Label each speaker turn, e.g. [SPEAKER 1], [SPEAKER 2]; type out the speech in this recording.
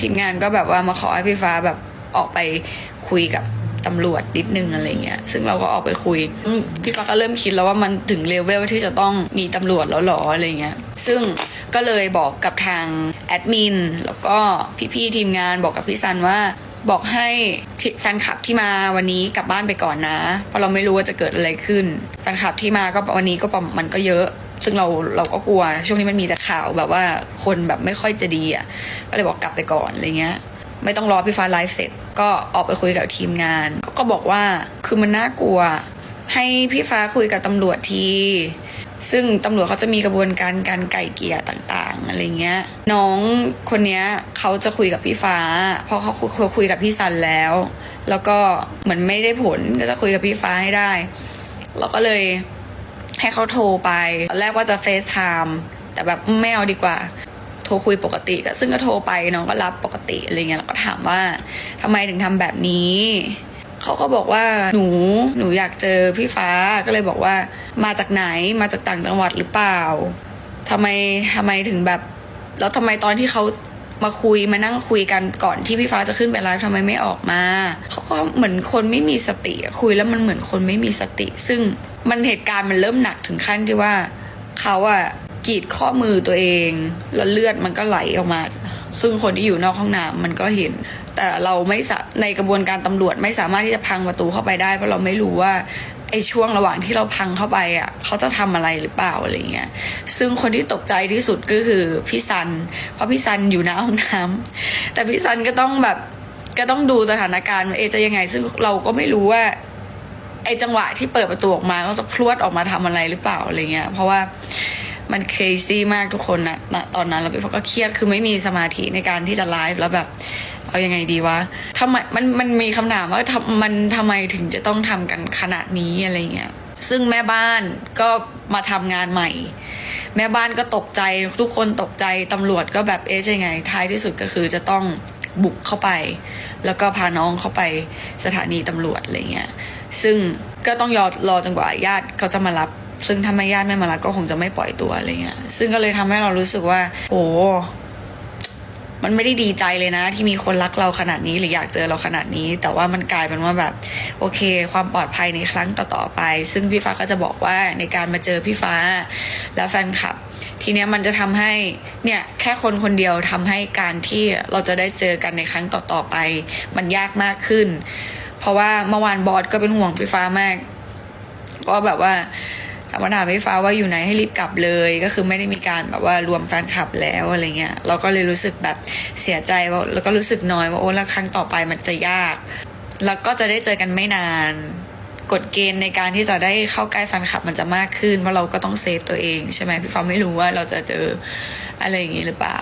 [SPEAKER 1] ทีมงานก็แบบว่ามาขอให้พี่ฟ้าแบบออกไปคุยกับตำรวจนิดนึงอะไรเงี้ย ซึ่งเราก็ออกไปคุยอืมพี่ฟ้าก็เริ่มคิดแล้วว่ามันถึงเลเวลที่จะต้องมีตำรวจแล้วหรออะไรเงี้ย ซึ่งก็เลยบอกกับทางแอดมินแล้วก็พี่ๆทีมงานบอกกับพี่ซันว่าบอกให้ที่แฟนคลับที่มาวันนี้กลับบ้านไปก่อนนะ เพราะเราไม่รู้ว่าจะเกิดอะไรขึ้น แฟนคลับที่มาก็วันนี้ก็ประมาณมันก็เยอะ ซึ่งเราเราก็กลัวช่วงนี้มันมีแต่ข่าวแบบว่าคนแบบไม่ค่อยจะดีอะก็เลยบอกกลับไปก่อนอะไรเงี้ย ไม่ต้องรอพี่ฟ้าไลฟ์เสร็จ ก็ออกไปคุยกับทีมงาน ก็บอกว่าคือมันน่ากลัว ให้พี่ฟ้าคุยกับตำรวจทีซึ่งตำรวจเขาจะมีกระบวนการการไก่เกลี่ยต่างๆอะไรเงี้ย น้องคนเนี้ยเขาจะคุยกับพี่ฟ้า เพราะเขาคุยเขาคุยกับพี่ซันแล้ว แล้วก็เหมือนไม่ได้ผลก็จะคุยกับพี่ฟ้าให้ได้ เราก็เลย ให้เขาโทรไปแรกว่าจะเฟซไทม์แต่แบบไม่เอาดีกว่า โทรคุยปกติก็ซึ่งก็โทรไปน้องก็รับปกติอะไรเงี้ยแล้วก็ถามว่าทำไมถึงทำแบบนี้เขาก็บอกว่าหนูหนูอยากเจอพี่ฟ้าก็เลยบอกว่า มาจากไหนมาจากต่างจังหวัดหรือเปล่าทำไมทำไมถึงแบบ แล้วทำไมตอนที่เขา มาคุยมานั่งคุยกันก่อนที่พี่ฟ้าจะขึ้นไปไลฟ์ทำไมไม่ออกมาเขาก็เหมือนคนไม่มีสติคุยแล้วมันเหมือนคนไม่มีสติ ซึ่งมันเหตุการณ์มันเริ่มหนักถึงขั้นที่ว่าเขาอะกรีดข้อมือตัวเอง แล้วเลือดมันก็ไหลออกมา ซึ่งคนที่อยู่นอกห้องน้ำมันก็เห็น แต่เราไม่ในกระบวนการตำรวจไม่สามารถที่จะพังประตูเข้าไปได้เพราะเราไม่รู้ว่า ไอช่วงระหว่างที่เราพังเข้าไปอะเขาจะทำอะไรหรือเปล่าอะไรเงี้ยซึ่งคนที่ตกใจที่สุดก็คือพี่ซัน เพราะพี่ซันอยู่หน้าห้องน้ำแต่พี่ซันก็ต้องแบบก็ต้องดูสถานการณ์เอจะยังไง ซึ่งเราก็ไม่รู้ว่า ไอจังหวะที่เปิดประตูออกมาก็จะพรวดออกมาทำอะไรหรือเปล่าอะไรเงี้ย เพราะว่ามันเคซี่มากทุกคนนะตอนนั้นแล้วพี่ฟ้าก็เครียดคือไม่มีสมาธิในการที่จะไลฟ์แล้วแบบ เอายังไงดีวะทำไมมันมันมีคำถามว่าทำมันทำไมถึงจะต้องทำกันขนาดนี้อะไรเงี้ยซึ่งแม่บ้านก็มาทำงานใหม่ แม่บ้านก็ตกใจทุกคนตกใจตำรวจก็แบบเอ๊ะจะยังไง ท้ายที่สุดก็คือจะต้องบุกเข้าไป แล้วก็พาน้องเข้าไปสถานีตำรวจอะไรเงี้ยซึ่งก็ต้องรอรอจนกว่าญาติเขาจะมารับ ซึ่งถ้าไม่ญาติไม่มารับก็คงจะไม่ปล่อยตัวอะไรเงี้ยซึ่งก็เลยทำให้เรารู้สึกว่า โอ้ มันไม่ได้ดีใจเลยนะ ที่มีคนรักเราขนาดนี้หรืออยากเจอเราขนาดนี้ แต่ว่ามันกลายเป็นว่าแบบ โอเค ความปลอดภัยในครั้งต่อๆไป ซึ่งพี่ฟ้าก็จะบอกว่าในการมาเจอพี่ฟ้าและแฟนคลับ ทีเนี้ยมันจะทำให้เนี่ยแค่คนคนเดียวทำให้การที่เราจะได้เจอกันในครั้งต่อๆไป มันยากมากขึ้น เพราะว่าเมื่อวานบอสก็เป็นห่วงพี่ฟ้ามากก็แบบว่า ถามว่าถามพี่ฟ้าว่าอยู่ไหนให้รีบกลับเลย ก็คือไม่ได้มีการแบบว่ารวมแฟนคลับแล้วอะไรเงี้ยเราก็เลยรู้สึกแบบเสียใจว่าแล้วก็รู้สึกน้อยว่าโอ้แล้วครั้งต่อไปมันจะยาก แล้วก็จะได้เจอกันไม่นานกฎเกณฑ์ในการที่จะได้เข้าใกล้แฟนคลับมันจะมากขึ้นเพราะเราก็ต้องเซฟตัวเองใช่ไหมพี่ฟ้าไม่รู้ว่าเราจะเจออะไรอย่างงี้หรือเปล่า